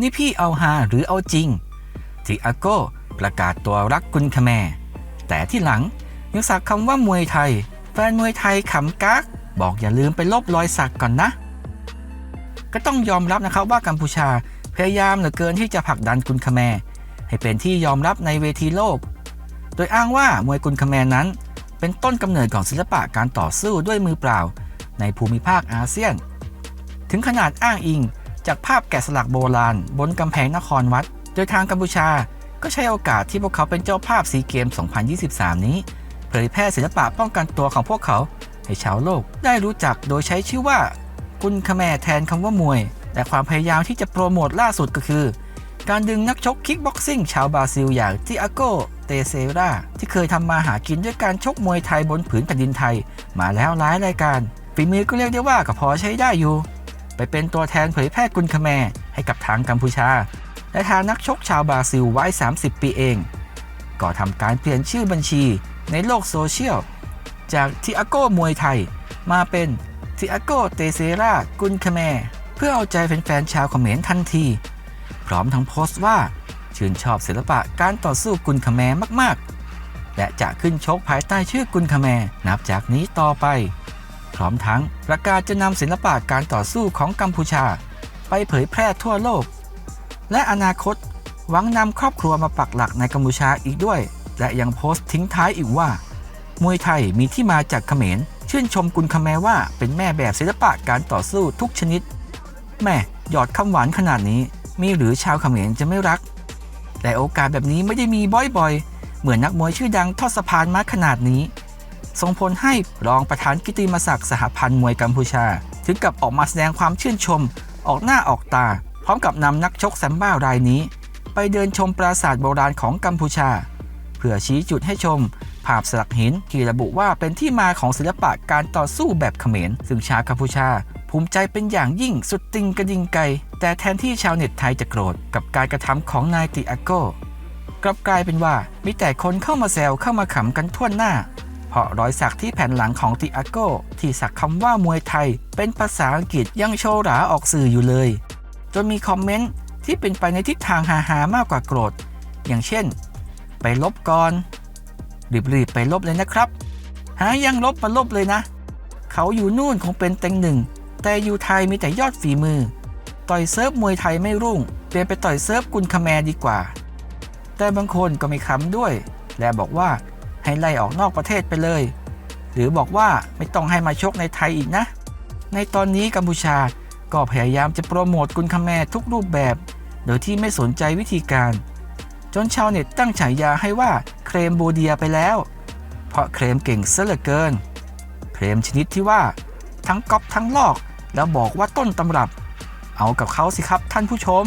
นี่พี่เอาฮาหรือเอาจริงทิอาโก้ประกาศตัวรักกุนคาแมแต่ที่หลังยังสักคำว่ามวยไทย แฟนมวยไทยขำกักบอกอย่าลืมไปลบรอยสักก่อนนะ ก็ต้องยอมรับนะครับว่ากัมพูชาพยายามเหลือเกินที่จะผลักดันกุนคาแมให้เป็นที่ยอมรับในเวทีโลก โดยอ้างว่ามวยกุนคาแมนั้น เป็นต้นกำเนิดของศิลปะการต่อสู้ด้วยมือเปล่า ในภูมิภาคอาเซียน ถึงขนาดอ้างอิง จากภาพแกะสลักโบราณ บนกำแพงนครวัด โดยทางกัมพูชา ก็ใช้โอกาสที่พวกเขาเป็นเจ้าภาพซีเกม 2023 นี้ เผยแพร่ศิลปะป้องกันตัวของพวกเขา ให้ชาวโลกได้รู้จักโดยใช้ชื่อว่ากุนคาแมแทนคำว่ามวย แต่ความพยายามที่จะโปรโมทล่าสุดก็คือ การดึงนักชกคิกบ็อกซิ่งชาวบราซิลอย่างทิอาโกเตเซราที่เคยทำมาหากินด้วยการชกมวยไทยบนผืนแผ่นดินไทย มาแล้วหลายรายการฝีมือก็เรียกได้ว่าก็พอใช้ได้อยู่ ไปเป็นตัวแทนเผยแพร่กุนคาแมให้กับทางกัมพูชา และทางนักชกชาวบราซิลวัย30 ปีเอง ก็ทำการเปลี่ยนชื่อบัญชีในโลกโซเชียล จากทิอาโกมวยไทย มาเป็นทิอาโกเตเซรากุนคาแมเพื่อเอาใจแฟนๆชาวเขมรทันที พร้อมทั้งโพสต์ว่าชื่นชอบศิลปะการต่อสู้กุนคาแมมากๆ และจะขึ้นชกภายใต้ชื่อกุนคาแมนับจากนี้ต่อไป พร้อมทั้งประกาศจะนำศิลปะการต่อสู้ของกัมพูชา ไปเผยแพร่ทั่วโลก และอนาคตหวังนำครอบครัวมาปักหลักในกัมพูชาอีกด้วย และยังโพสต์ทิ้งท้ายอีกว่า มวยไทยมีที่มาจากเขมร ชื่นชมกุนคาแมว่าเป็นแม่แบบศิลปะการต่อสู้ทุกชนิด แม่หยอดคำหวานขนาดนี้ มีหรือชาวเขมรจะไม่รัก แต่โอกาสแบบนี้ไม่ได้มีบ่อยๆ เหมือนนักมวยชื่อดังทอดสะพานมาขนาดนี้ ส่งผลให้รองประธานกิติมศักดิ์สหพันธ์มวยกัมพูชา ถึงกับออกมาแสดงความชื่นชม ออกหน้าออกตา พร้อมกับนำนักชกแซมบ้ารายนี้ ไปเดินชมปราสาทโบราณของกัมพูชา เพื่อชี้จุดให้ชม ภาพสลักหินที่ระบุว่าเป็นที่มาของศิลปะการต่อสู้แบบเขมร ซึ่งชาวกัมพูชา ภูมิใจเป็นอย่างยิ่งสุดติงกระดิงไกแต่แทนที่ชาวเน็ตไทยจะโกรธกับการกระทำของนายติอาโกกลับกลายเป็นว่ามีแต่คนเข้ามาแซวเข้ามาขำกันทั่วหน้า เพราะรอยสักที่แผ่นหลังของติอาโกที่สักคำว่ามวยไทย เป็นภาษาอังกฤษยังโชว์หราออกสื่ออยู่เลย จนมีคอมเมนต์ที่เป็นไปในทิศทางฮาๆมากกว่าโกรธ อย่างเช่น ไปลบก่อนรีบๆไปลบเลยนะครับ หายังลบมาลบเลยนะ เขาอยู่นู่นคงเป็นเต็งหนึ่ง แต่อยู่ไทยมีแต่ยอดฝีมือ ต่อยเซิร์ฟมวยไทยไม่รุ่ง เปลี่ยนไปต่อยเซิร์ฟกุนคาแมดีกว่า แต่บางคนก็ไม่ค้ำด้วย และบอกว่า ให้ไล่ออกนอกประเทศไปเลย หรือบอกว่าไม่ต้องให้มาชกในไทยอีกนะ ในตอนนี้กัมพูชาก็พยายามจะโปรโมทกุนคาแมทุกรูปแบบ โดยที่ไม่สนใจวิธีการ จนชาวเน็ตตั้งฉายาให้ว่าเครมโบเดียไปแล้ว เพราะเครมเก่งซะเหลือเกิน เครมชนิดที่ว่าทั้งก๊อปทั้งลอก แล้วบอกว่าต้นตำรับ เอากับเขาสิครับท่านผู้ชม